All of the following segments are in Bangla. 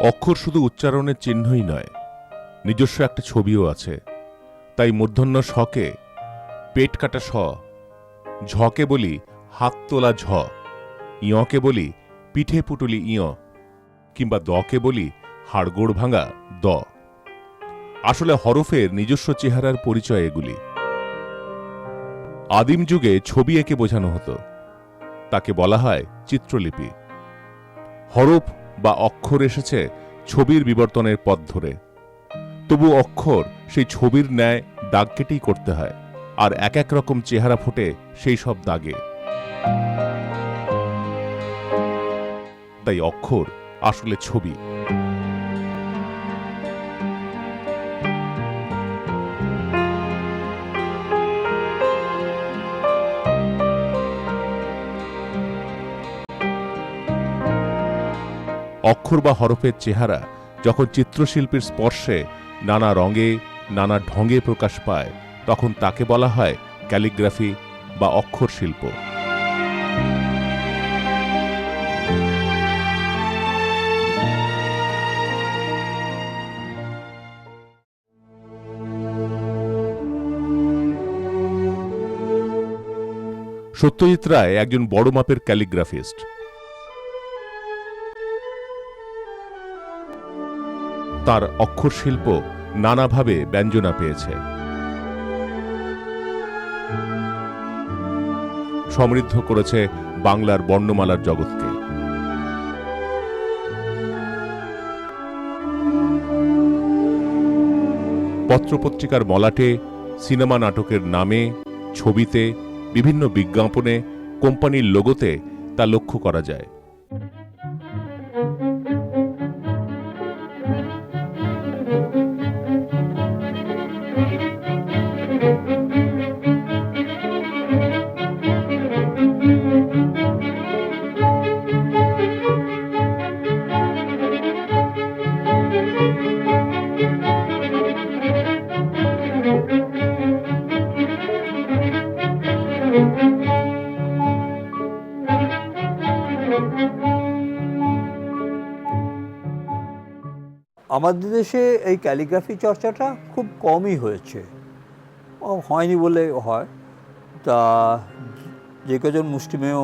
অক্ষর শুধু উচ্চারণের চিহ্নই নয়, নিজস্ব একটা ছবিও আছে। তাই মূর্ধন্য শকে, পেট কাটা স ঝকে বলি হাত তোলা ঝ, ইয়কে বলি পিঠে পুটুলি ইয়, কিংবা দকে বলি হাড়গোড় ভাঙা দ। আসলে হরফের নিজস্ব চেহারার পরিচয় এগুলি। আদিম যুগে ছবি এঁকে বোঝানো হতো। তাকে বলা হয় চিত্রলিপি। হরফ বা অক্ষর এসেছে ছবির বিবর্তনের পথ ধরে। তবু অক্ষর সেই ছবির ন্যায় দাগ কেটেই করতে হয়, আর এক এক রকম চেহারা ফোটে সেই সব দাগে। তাই অক্ষর আসলে ছবি। অক্ষর বা হরফের চেহারা যখন চিত্রশিল্পীর স্পর্শে নানা রঙে, নানা ঢঙে প্রকাশ পায়, তখন তাকে বলা হয় ক্যালিগ্রাফি বা অক্ষর শিল্প। সত্যজিৎ রায় একজন বড় মাপের ক্যালিগ্রাফিস্ট। তার অক্ষর শিল্প নানাভাবে ব্যঞ্জনা পেয়েছে। সমৃদ্ধ করেছে বাংলার বর্ণমালার জগৎকে। পত্রপত্রিকার মলাটে, সিনেমা নাটকের নামে, ছবিতে, বিভিন্ন বিজ্ঞাপনে, কোম্পানির লোগোতে তা লক্ষ্য করা যায়। আমাদের দেশে এই ক্যালিগ্রাফি চর্চাটা খুব কমই হয়েছে। হয়নি বলে হয়। তা যে কজন মুষ্টিমেয়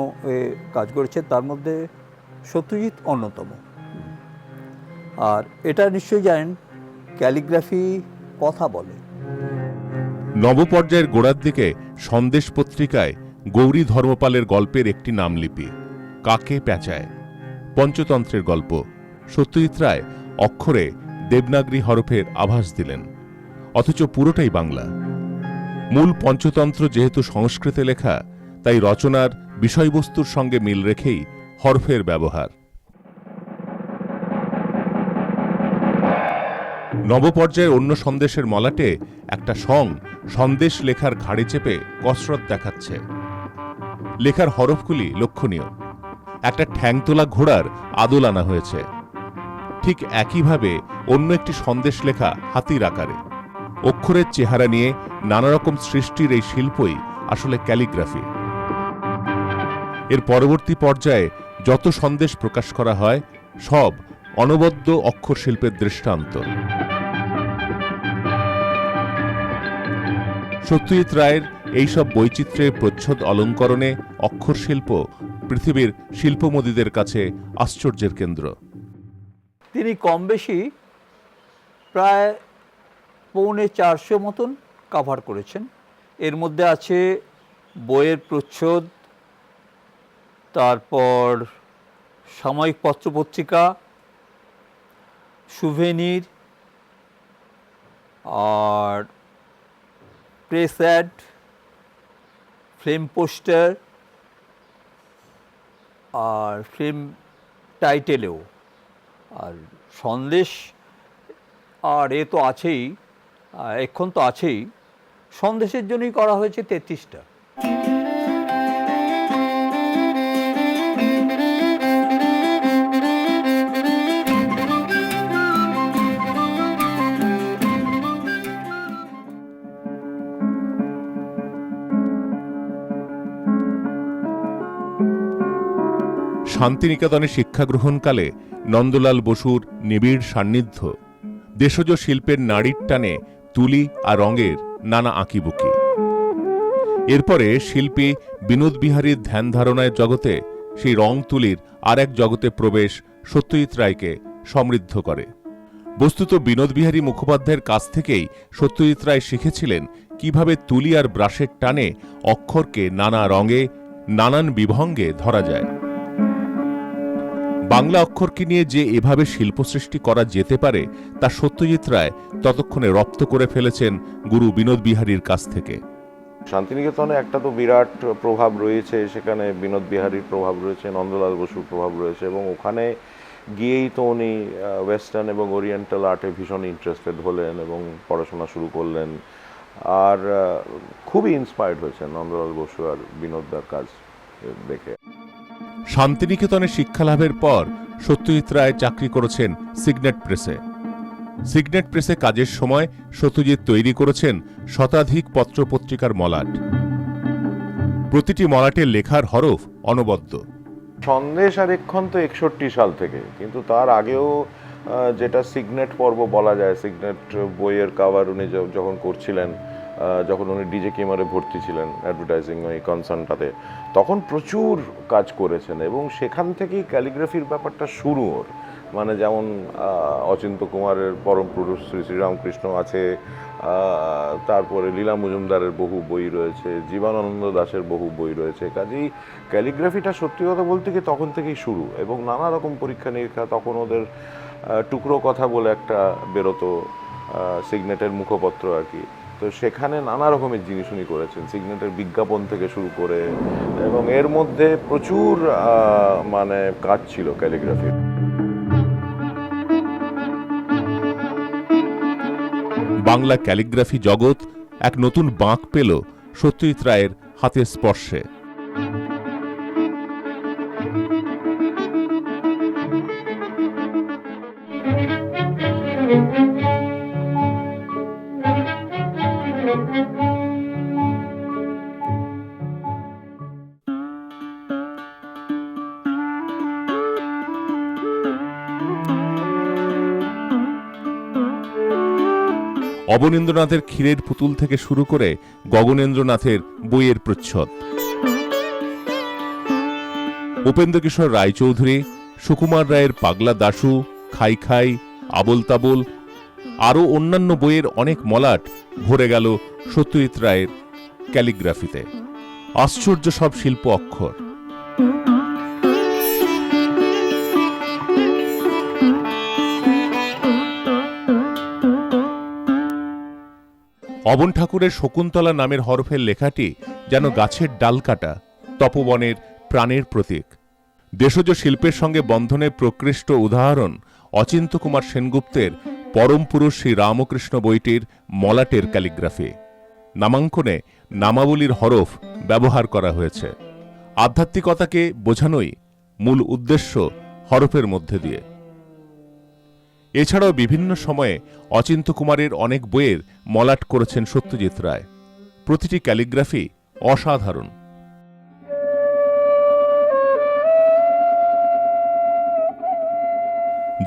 কাজ করেছে তার মধ্যে সত্যজিৎ অন্যতম। আর এটা নিশ্চয়ই জানেন, ক্যালিগ্রাফি কথা বলে। নবপর্যায়ের গোড়ার দিকে সন্দেশ পত্রিকায় গৌরী ধর্মপালের গল্পের একটি নামলিপি, কাকে পেঁচায়? পঞ্চতন্ত্রের গল্প। সত্যজিৎ রায় অক্ষরে দেবনাগরী হরফের আভাস দিলেন। অথচ পুরোটাই বাংলা। মূল পঞ্চতন্ত্র যেহেতু সংস্কৃতে লেখা, তাই রচনার বিষয়বস্তুর সঙ্গে মিল রেখেই হরফের ব্যবহার। নবপর্যায়ের অন্য সন্দেশের মলাটে একটা সং সন্দেশ লেখার ঘাড়ে চেপে কসরত দেখাচ্ছে। লেখার হরফগুলি লক্ষণীয়। একটা ঠ্যাংতোলা ঘোড়ার আদল আনা হয়েছে। ঠিক একইভাবে অন্য একটি সন্দেশ লেখা হাতির আকারে। অক্ষরের চেহারা নিয়ে নানা রকম সৃষ্টির এই শিল্পই আসলে ক্যালিগ্রাফি। এর পরবর্তী পর্যায়ে যত সন্দেশ প্রকাশ করা হয়, সব অনবদ্য অক্ষর শিল্পের দৃষ্টান্ত। সত্যজিৎ রায়ের এইসব বৈচিত্র্যের প্রচ্ছদ অলঙ্করণে অক্ষর শিল্প পৃথিবীর শিল্পমোদীদের কাছে আশ্চর্যের কেন্দ্র। তিনি কম বেশি প্রায় পৌনে চারশো মতন কাভার করেছেন। এর মধ্যে আছে বইয়ের প্রচ্ছদ, তারপর সাময়িক পত্রপত্রিকা সুভেনির আর প্রেস অ্যাড ফ্রেম পোস্টার আর ফ্রেম টাইটেলেও আর সন্দেশ আর এ তো আছেই এক্ষণ তো আছেই। সন্দেশের জন্যই করা হয়েছে তেত্রিশটা। শান্তিনিকেতনে শিক্ষা গ্রহণকালে নন্দলাল বসুর নিবিড় সান্নিধ্য। দেশজ শিল্পের নাড়ির টানে তুলি আর রঙের নানা আঁকিবুকি। এরপরে শিল্পী বিনোদ বিহারীর ধ্যান ধারণায় জগতে সেই রং তুলির আর এক জগতে প্রবেশ সত্যজিৎ রায়কে সমৃদ্ধ করে। বস্তুত বিনোদ বিহারী মুখোপাধ্যায়ের কাছ থেকেই সত্যজিৎ রায় শিখেছিলেন কীভাবে তুলি আর ব্রাশের টানে অক্ষরকে নানা রঙে, নানান বিভঙ্গে ধরা যায়। বাংলা অক্ষরকে নিয়ে যে এভাবে শিল্প সৃষ্টি করা যেতে পারে, তা সত্যজিৎ রায় ততক্ষণে রপ্ত করে ফেলেছেন গুরু বিনোদ বিহারীর কাছ থেকে। শান্তিনিকেতনে একটা তো বিরাট প্রভাব রয়েছে, সেখানে বিনোদ বিহারীর প্রভাব রয়েছে, নন্দলাল বসুর প্রভাব রয়েছে, এবং ওখানে গিয়েই তো উনি ওয়েস্টার্ন এবং ওরিয়েন্টাল আর্টে ভীষণ ইন্টারেস্টেড হলেন এবং পড়াশোনা শুরু করলেন। আর খুবই ইন্সপায়ার্ড হয়েছেন নন্দলাল বসু আর বিনোদদার কাজ দেখে। শান্তিনিকেতনে শিক্ষালাভের পর সত্যজিৎ রায় চাকরি করেছেন সিগনেট প্রেসে। সিগনেট প্রেসে কাজের সময় সত্যজিৎ তৈরি করেছেন শতাধিক পত্রপত্রিকার মলাট। প্রতিটি মলাটের লেখার হরফ অনবদ্য। সন্দেশ আর এক্ষণ তো একষট্টি সাল থেকে, কিন্তু তার আগেও যেটা সিগনেট পর্ব বলা যায়, সিগনেট বইয়ের কাভার উনি যখন করছিলেন যখন উনি ডিজে কেমারে ভর্তি ছিলেন অ্যাডভার্টাইজিং ওই কনসার্নটাতে তখন প্রচুর কাজ করেছেন এবং সেখান থেকেই ক্যালিগ্রাফির ব্যাপারটা শুরু ওর। মানে যেমন অচিন্ত কুমারের পরম পুরুষ শ্রী শ্রীরামকৃষ্ণ আছে তারপরে লীলা মজুমদারের বহু বই রয়েছে জীবনানন্দ দাসের বহু বই রয়েছে। কাজেই ক্যালিগ্রাফিটা সত্যি কথা বলতে কি তখন থেকেই শুরু এবং নানা রকম পরীক্ষা নিরীক্ষা তখন ওদের টুকরো কথা বলে একটা বেরোতো সিগনেটের মুখপত্র আর কি। তো সেখানে নানা রকমের জিনিস উনি করেছেন। সিগনেটের বিজ্ঞাপন থেকে শুরু করে এবং এর মধ্যে প্রচুর মানে কাজ ছিল ক্যালিগ্রাফির বাংলা ক্যালিগ্রাফি জগৎ এক নতুন বাঁক পেল সত্যজিৎ রায়ের হাতের স্পর্শে। অবনীন্দ্রনাথের ক্ষীরের পুতুল থেকে শুরু করে গগনেন্দ্রনাথের বইয়ের প্রচ্ছদ। উপেন্দ্রকিশোর রায়চৌধুরী, সুকুমার রায়ের পাগলা দাশু, খাই খাই, আবল তাবল, আরও অন্যান্য বইয়ের অনেক মলাট ভরে গেল সত্যজিৎ রায়ের ক্যালিগ্রাফিতে। আশ্চর্য সব শিল্প অক্ষর। অবন ঠাকুরের শকুন্তলা নামের হরফের লেখাটি যেন গাছের ডাল কাটা, তপবনের প্রাণের প্রতীক। দেশজ শিল্পের সঙ্গে বন্ধনের প্রকৃষ্ট উদাহরণ অচিন্ত কুমার সেনগুপ্তের পরম পুরুষ শ্রী রামকৃষ্ণ বইটির মলাটের ক্যালিগ্রাফি। নামাঙ্কনে নামাবলীর হরফ ব্যবহার করা হয়েছে। আধ্যাত্মিকতাকে বোঝানোই মূল উদ্দেশ্য হরফের মধ্যে দিয়ে। এছাড়াও বিভিন্ন সময়ে অচিন্ত কুমারের অনেক বইয়ের মলাট করেছেন সত্যজিৎ রায়। প্রতিটি ক্যালিগ্রাফি অসাধারণ।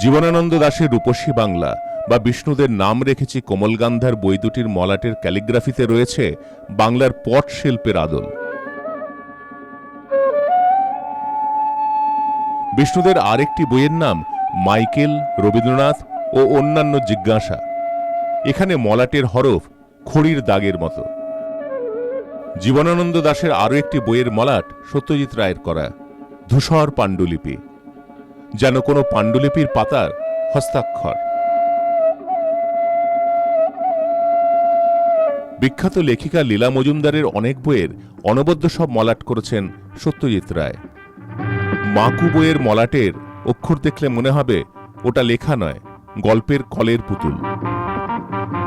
জীবনানন্দ দাশের রূপসী বাংলা বা বিষ্ণুদের নাম রেখেছি কোমলগান্ধার বই দুটির মলাটের ক্যালিগ্রাফিতে রয়েছে বাংলার পট শিল্পের আদল। বিষ্ণুদের আরেকটি বইয়ের নাম মাইকেল, রবীন্দ্রনাথ ও অন্যান্য জিজ্ঞাসা। এখানে মলাটের হরফ খড়ির দাগের মতো। জীবনানন্দ দাশের আরও একটি বইয়ের মলাট সত্যজিৎ রায়ের করা, ধূসর পাণ্ডুলিপি, যেন কোনো পাণ্ডুলিপির পাতার হস্তাক্ষর। বিখ্যাত লেখিকা লীলা মজুমদারের অনেক বইয়ের অনবদ্য সব মলাট করেছেন সত্যজিৎ রায়। মাকু বইয়ের মলাটের অক্ষর দেখলে মনে হবে ওটা লেখা নয়, গল্পের কলের পুতুল।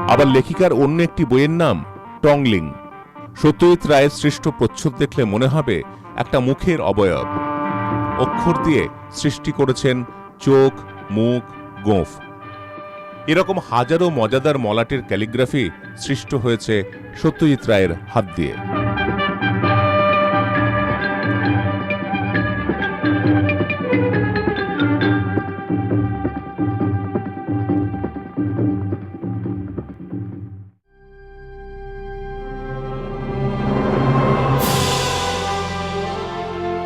আবার লেখিকার অন্য একটি বইয়ের নাম টংলিং। সত্যজিৎ রায়ের সৃষ্ট প্রচ্ছদ দেখলে মনে হবে একটা মুখের অবয়ব। অক্ষর দিয়ে সৃষ্টি করেছেন চোখ, মুখ, গোঁফ। এরকম হাজারো মজাদার মলাটের ক্যালিগ্রাফি সৃষ্ট হয়েছে সত্যজিৎ রায়ের হাত দিয়ে।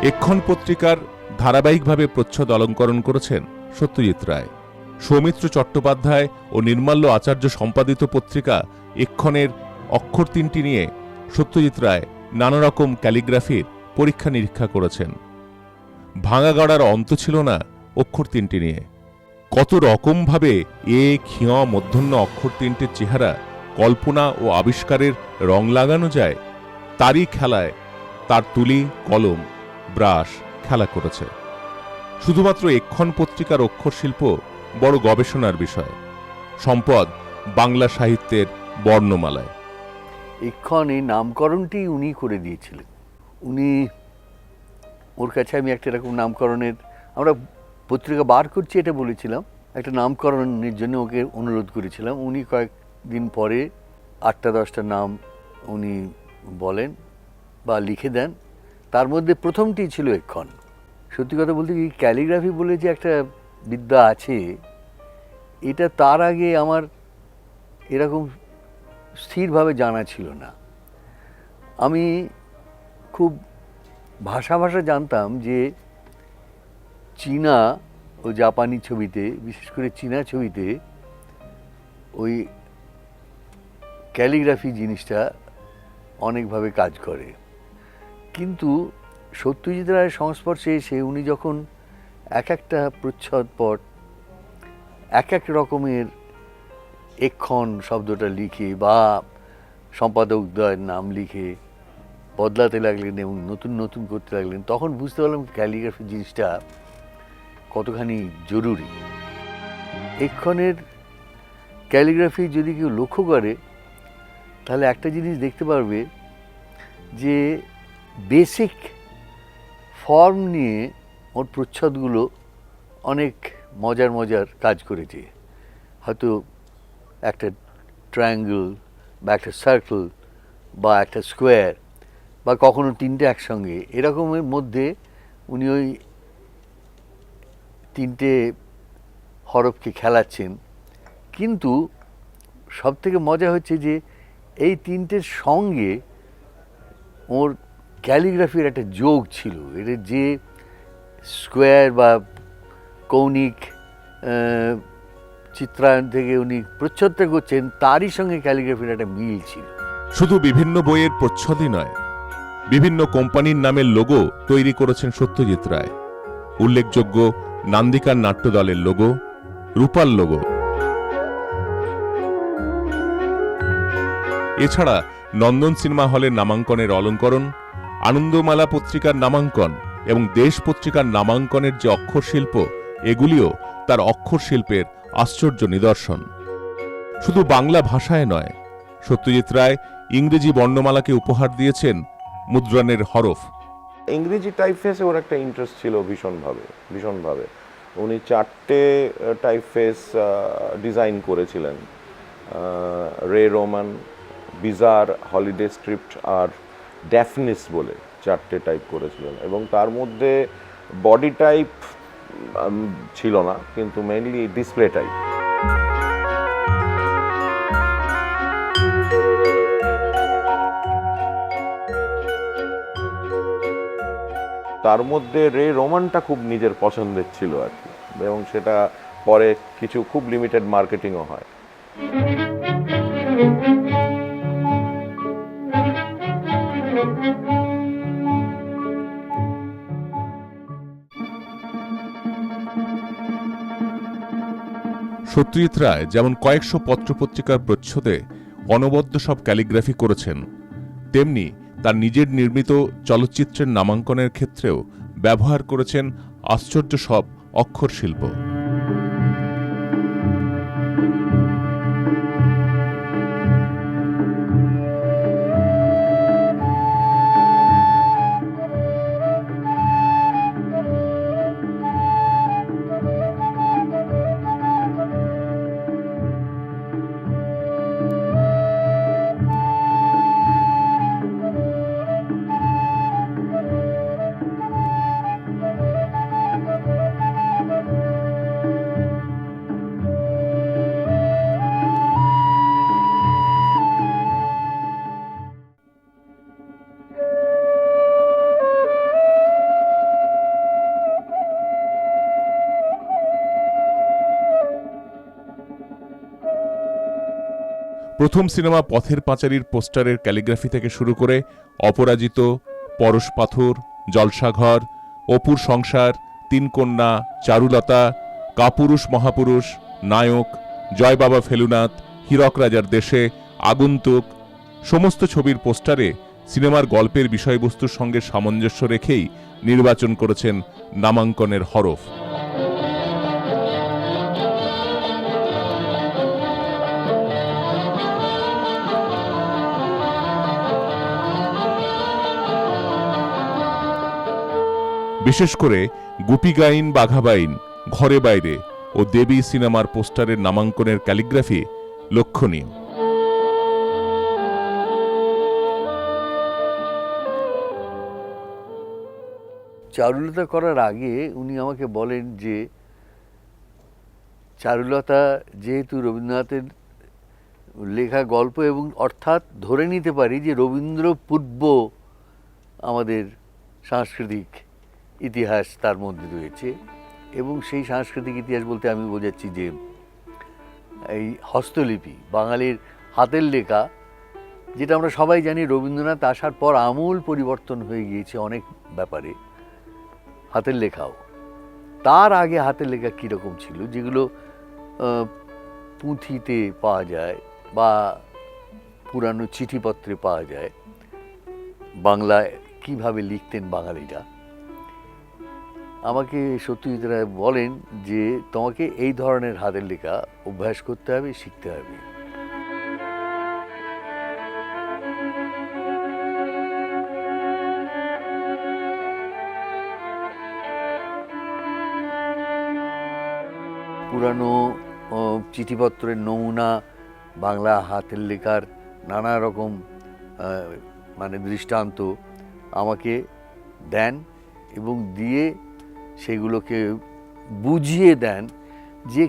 এক্ষণ পত্রিকার ধারাবাহিকভাবে প্রচ্ছদ অলঙ্করণ করেছেন সত্যজিৎ রায়। সৌমিত্র চট্টোপাধ্যায় ও নির্মাল্য আচার্য সম্পাদিত পত্রিকা এক্ষণের অক্ষর তিনটি নিয়ে সত্যজিৎ রায় নানা রকম ক্যালিগ্রাফির পরীক্ষা নিরীক্ষা করেছেন। ভাঙা গড়ার অন্ত ছিল না অক্ষর তিনটি নিয়ে। কত রকমভাবে এ ক্ষিয় মধ্যন্য অক্ষর তিনটির চেহারা কল্পনা ও আবিষ্কারের রং লাগানো যায়, তারই খেলায় তার তুলি, কলম ব্রাশ খেলা করেছে। শুধুমাত্র এক্ষণ পত্রিকার অক্ষর শিল্প বড় গবেষণার বিষয়। সম্পদ বাংলা সাহিত্যের বর্ণমালায়। এক্ষণ এই নামকরণটি উনি করে দিয়েছিলেন। উনি, ওর কাছে আমি একটা এরকম নামকরণের, আমরা পত্রিকা বার করছি এটা বলেছিলাম, একটা নামকরণের জন্য ওকে অনুরোধ করেছিলাম। উনি কয়েকদিন পরে আটটা দশটা নাম উনি বলেন বা লিখে দেন। তার মধ্যে প্রথমটি ছিল এক্ষণ। সত্যি কথা বলতে কি, ক্যালিগ্রাফি বলে যে একটা বিদ্যা আছে, এটা তার আগে আমার এরকম স্থিরভাবে জানা ছিল না। আমি খুব ভাষা ভাষা জানতাম যে চীনা ও জাপানি ছবিতে, বিশেষ করে চীনা ছবিতে ওই ক্যালিগ্রাফি জিনিসটা অনেকভাবে কাজ করে। কিন্তু সত্যজিৎ রায়ের সংস্পর্শে এসে উনি যখন এক একটা প্রচ্ছদ পট, এক এক রকমের এক্ষণ শব্দটা লিখে বা সম্পাদকদ্বয়ের নাম লিখে বদলাতে লাগলেন এবং নতুন নতুন করতে লাগলেন, তখন বুঝতে পারলাম ক্যালিগ্রাফি জিনিসটা কতখানি জরুরি। এক্ষণের ক্যালিগ্রাফি যদি কেউ লক্ষ্য করে, তাহলে একটা জিনিস দেখতে পারবে যে বেসিক ফর্ম নিয়ে ওর প্রচ্ছদগুলো অনেক মজার মজার কাজ করেছে। হয়তো একটা ট্রায়াঙ্গেল বা একটা সার্কেল বা একটা স্কোয়ার বা কখনো তিনটে একসঙ্গে। এরকমের মধ্যে উনি ওই তিনটে হরফকে খেলাচ্ছেন। কিন্তু সব থেকে মজা হচ্ছে যে এই তিনটের সঙ্গে ওর ক্যালিগ্রাফির একটা যোগ ছিল। এটা যে স্কোয়ার বা কৌণিক চিত্রায়ন থেকে উনি প্রচ্ছদটা করছেন, তারই সঙ্গে ক্যালিগ্রাফির একটা মিল ছিল। শুধু বিভিন্ন বইয়ের প্রচ্ছদই নয়, বিভিন্ন কোম্পানির নামের লোগো তৈরি করেছেন সত্যজিৎ রায়। উল্লেখযোগ্য নান্দিকার নাট্য দলের লোগো রূপাল লোগো এছাড়া নন্দন সিনেমা হলের নামাঙ্কনের অলঙ্করণ আনন্দমালা পত্রিকার নামাঙ্কন এবং দেশ পত্রিকার নামাঙ্কনের যে অক্ষর শিল্প, এগুলিও তার অক্ষর শিল্পের আশ্চর্য নিদর্শন। শুধু বাংলা ভাষায় নয়, সত্যজিৎ রায় ইংরেজি বর্ণমালাকে উপহার দিয়েছেন মুদ্রণের হরফ। ইংরেজি টাইপফেসে ওর একটা ইন্টারেস্ট ছিল ভীষণভাবে ভীষণভাবে। উনি চারটে টাইপফেস ডিজাইন করেছিলেন। Ray roman bizarre holiday script আর ড্যাফনিস বলে চারটে টাইপ করেছিলেন এবং তার মধ্যে বডি টাইপ ছিল না, কিন্তু মেইনলি ডিসপ্লে টাইপ তার মধ্যে রে রোমানটা খুব নিজের পছন্দের ছিল আর কি, এবং সেটা পরে কিছু খুব লিমিটেড মার্কেটিংও হয়। সত্যজিৎ রায় যেমন কয়েকশো পত্রপত্রিকার প্রচ্ছদে অনবদ্য সব ক্যালিগ্রাফি করেছেন, তেমনি তার নিজের নির্মিত চলচ্চিত্রের নামাঙ্কনের ক্ষেত্রেও ব্যবহার করেছেন আশ্চর্য সব অক্ষর প্রথম সিনেমা পথের পাঁচালীর পোস্টারের ক্যালিগ্রাফি থেকে শুরু করে অপরাজিত, পরশ পাথর, জলসাঘর, অপুর সংসার, তিন কন্যা, চারুলতা, কাপুরুষ মহাপুরুষ, নায়ক, জয় বাবা ফেলুনাথ, হীরক রাজার দেশে, আগন্তুক, সমস্ত ছবির পোস্টারে সিনেমার গল্পের বিষয়বস্তুর সঙ্গে সামঞ্জস্য রেখেই নির্বাচন করেছেন নামাঙ্কনের হরফ। বিশেষ করে গুপিগাইন, বাঘাবাইন, ঘরে বাইরে ও দেবী সিনেমার পোস্টারের নামাঙ্কনের ক্যালিগ্রাফি লক্ষণীয়। চারুলতা করার আগে উনি আমাকে বলেন যে, চারুলতা যেহেতু রবীন্দ্রনাথের লেখা গল্প এবং অর্থাৎ ধরে নিতে পারি যে রবীন্দ্র পূর্ব আমাদের সাংস্কৃতিক ইতিহাস তার মধ্যে রয়েছে এবং সেই সাংস্কৃতিক ইতিহাস বলতে আমি বোঝাচ্ছি যে এই হস্তলিপি, বাঙালির হাতের লেখা, যেটা আমরা সবাই জানি রবীন্দ্রনাথ আসার পর আমূল পরিবর্তন হয়ে গিয়েছে অনেক ব্যাপারে, হাতের লেখাও। তার আগে হাতের লেখা কীরকম ছিল? যেগুলো পুঁথিতে পাওয়া যায় বা পুরানো চিঠিপত্রে পাওয়া যায়। বাংলায় কীভাবে লিখতেন বাঙালিরা? আমাকে সত্যজিৎ রায় বলেন যে তোমাকে এই ধরনের হাতের লেখা অভ্যাস করতে হবে, শিখতে হবে। পুরানো চিঠিপত্রের নমুনা, বাংলা হাতের লেখার নানা রকম মানে দৃষ্টান্ত আমাকে দেন এবং দিয়ে সেগুলোকে বুঝিয়ে দেন যে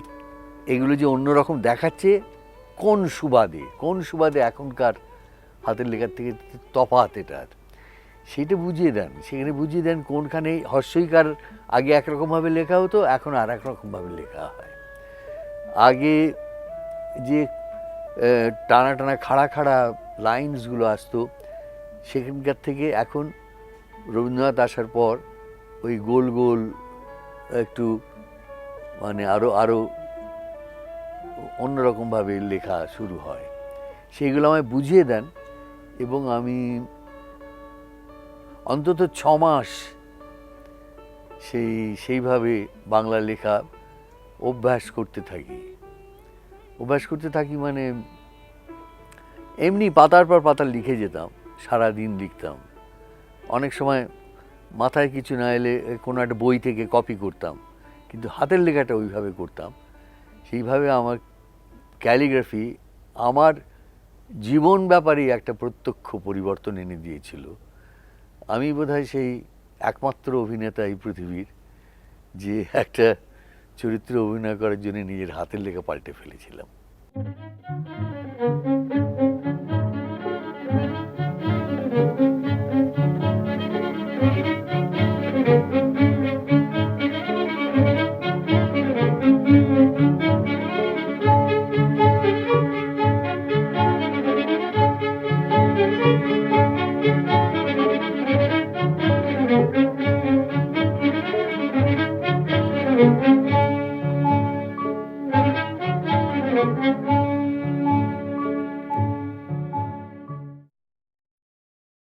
এগুলো যে অন্যরকম দেখাচ্ছে, কোন সুবাদে? কোন সুবাদে এখনকার হাতের লেখার থেকে তফাৎ এটার? সেটা বুঝিয়ে দেন। সেখানে বুঝিয়ে দেন কোনখানে হর্ষইকার আগে একরকমভাবে লেখা হতো, এখন আর এক রকমভাবে লেখা হয়। আগে যে টানা টানা খাড়া খাড়া লাইন্সগুলো আসতো, সেখানকার থেকে এখন রবীন্দ্রনাথ আসার পর ওই গোল গোল একটু মানে আরও আরও অন্যরকমভাবে লেখা শুরু হয়। সেইগুলো আমায় বুঝিয়ে দেন এবং আমি অন্তত ছ মাস সেই, সেইভাবে বাংলা লেখা অভ্যাস করতে থাকি। অভ্যাস করতে থাকি মানে এমনি পাতার পর পাতা লিখে যেতাম সারা দিন লিখতাম। অনেক সময় মাথায় কিছু না এলে কোনো একটা বই থেকে কপি করতাম। কিন্তু হাতের লেখাটা ওইভাবে করতাম। সেইভাবে আমার ক্যালিগ্রাফি আমার জীবন ব্যাপারেই একটা প্রত্যক্ষ পরিবর্তন এনে দিয়েছিল। আমি বোধহয় সেই একমাত্র অভিনেতা এই পৃথিবীর, যে একটা চরিত্র অভিনয় করার জন্য নিজের হাতের লেখা পাল্টে ফেলেছিলাম।